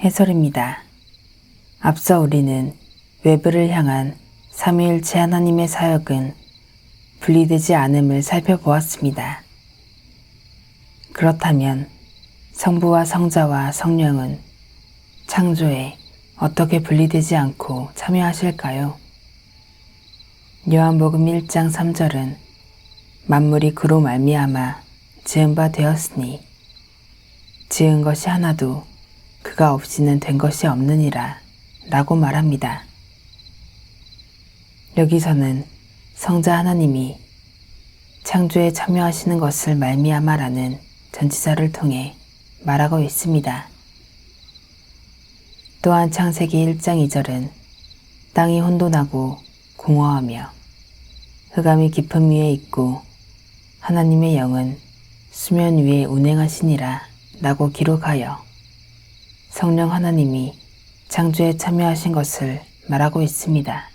해설입니다. 앞서 우리는 외부를 향한 삼위일체 하나님의 사역은 분리되지 않음을 살펴보았습니다. 그렇다면 성부와 성자와 성령은 창조에 어떻게 분리되지 않고 참여하실까요? 요한복음 1장 3절은 만물이 그로 말미암아 지은 바 되었으니 지은 것이 하나도 그가 없이는 된 것이 없느니라 라고 말합니다. 여기서는 성자 하나님이 창조에 참여하시는 것을 말미암아라는 전치사를 통해 말하고 있습니다. 또한 창세기 1장 2절은 땅이 혼돈하고 공허하며 흑암이 깊음 위에 있고 하나님의 영은 수면 위에 운행하시니라 라고 기록하여 성령 하나님이 창조에 참여하신 것을 말하고 있습니다.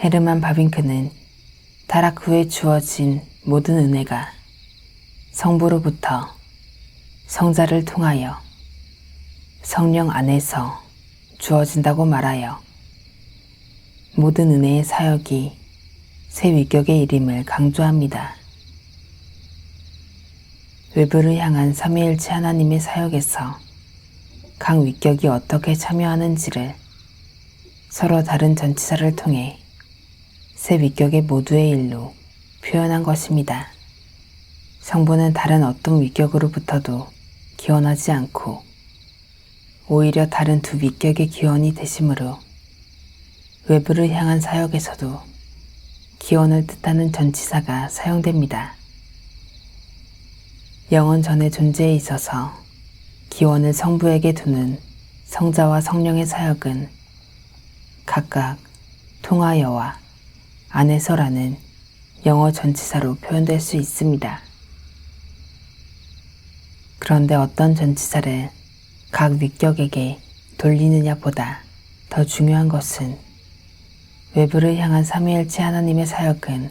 헤르만 바빙크는 타락 후에 주어진 모든 은혜가 성부로부터 성자를 통하여 성령 안에서 주어진다고 말하여 모든 은혜의 사역이 새 위격의 이름을 강조합니다. 외부를 향한 삼위일체 하나님의 사역에서 각 위격이 어떻게 참여하는지를 서로 다른 전치사를 통해 새 위격의 모두의 일로 표현한 것입니다. 성부는 다른 어떤 위격으로부터도 기원하지 않고 오히려 다른 두 위격의 기원이 되심으로 외부를 향한 사역에서도 기원을 뜻하는 전치사가 사용됩니다. 영원 전의 존재에 있어서 기원을 성부에게 두는 성자와 성령의 사역은 각각 통하여와 안에서라는 영어 전치사로 표현될 수 있습니다. 그런데 어떤 전치사를 각 위격에게 돌리느냐 보다 더 중요한 것은 외부를 향한 삼위일체 하나님의 사역은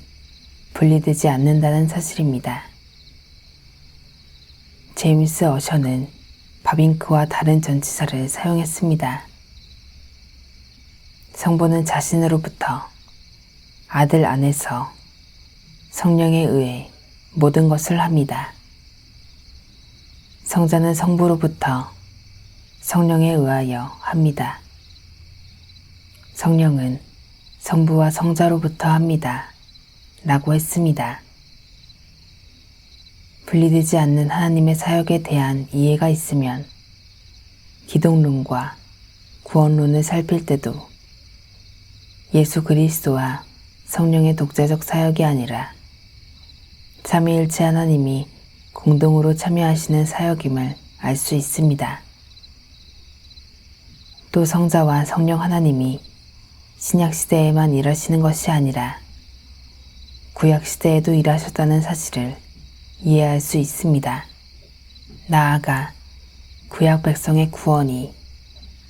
분리되지 않는다는 사실입니다. 제임스 어셔는 바빙크와 다른 전치사를 사용했습니다. 성부는 자신으로부터 아들 안에서 성령에 의해 모든 것을 합니다. 성자는 성부로부터 성령에 의하여 합니다. 성령은 성부와 성자로부터 합니다. 라고 했습니다. 분리되지 않는 하나님의 사역에 대한 이해가 있으면 기독론과 구원론을 살필 때도 예수 그리스도와 성령의 독자적 사역이 아니라 삼위일체 하나님이 공동으로 참여하시는 사역임을 알 수 있습니다. 또 성자와 성령 하나님이 신약 시대에만 일하시는 것이 아니라 구약 시대에도 일하셨다는 사실을 이해할 수 있습니다. 나아가 구약 백성의 구원이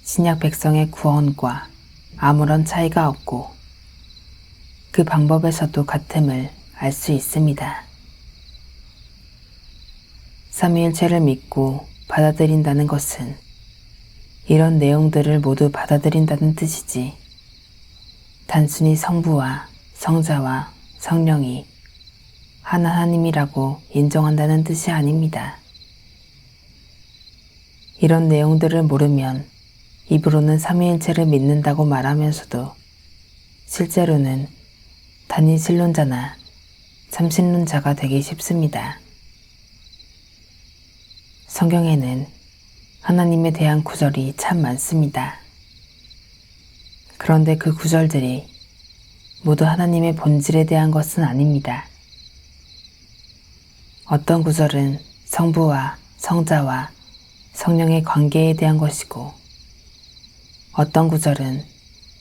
신약 백성의 구원과 아무런 차이가 없고 그 방법에서도 같음을 알 수 있습니다. 삼위일체를 믿고 받아들인다는 것은 이런 내용들을 모두 받아들인다는 뜻이지 단순히 성부와 성자와 성령이 하나님이라고 인정한다는 뜻이 아닙니다. 이런 내용들을 모르면 입으로는 삼위일체를 믿는다고 말하면서도 실제로는 단일 신론자나 삼신론자가 되기 쉽습니다. 성경에는 하나님에 대한 구절이 참 많습니다. 그런데 그 구절들이 모두 하나님의 본질에 대한 것은 아닙니다. 어떤 구절은 성부와 성자와 성령의 관계에 대한 것이고, 어떤 구절은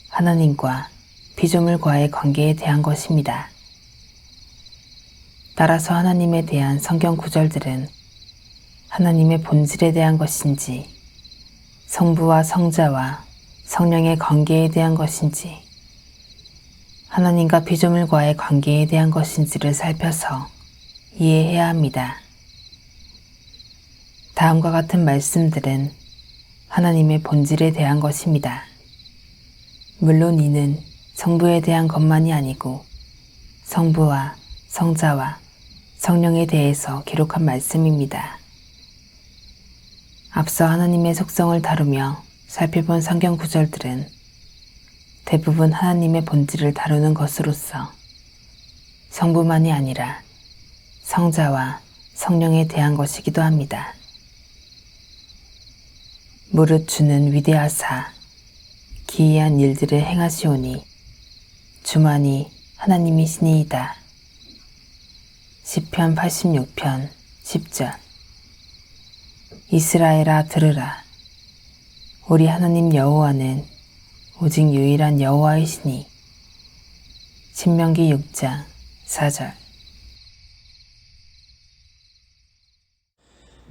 하나님과 피조물과의 관계에 대한 것입니다. 따라서 하나님에 대한 성경 구절들은 하나님의 본질에 대한 것인지, 성부와 성자와 성령의 관계에 대한 것인지, 하나님과 피조물과의 관계에 대한 것인지를 살펴서 이해해야 합니다. 다음과 같은 말씀들은 하나님의 본질에 대한 것입니다. 물론 이는 성부에 대한 것만이 아니고 성부와 성자와 성령에 대해서 기록한 말씀입니다. 앞서 하나님의 속성을 다루며 살펴본 성경 구절들은 대부분 하나님의 본질을 다루는 것으로서 성부만이 아니라 성자와 성령에 대한 것이기도 합니다. 무릇 주는 위대하사 기이한 일들을 행하시오니 주만이 하나님이시니이다. 시편 86편 10절 이스라엘아 들으라 우리 하나님 여호와는 오직 유일한 여호와이시니 신명기 6장 4절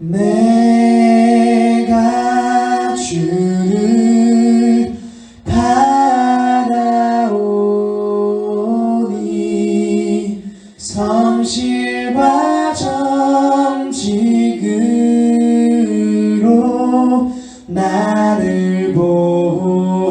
내가 주를 바라오니 성실과 정직으로 나를 보호하소서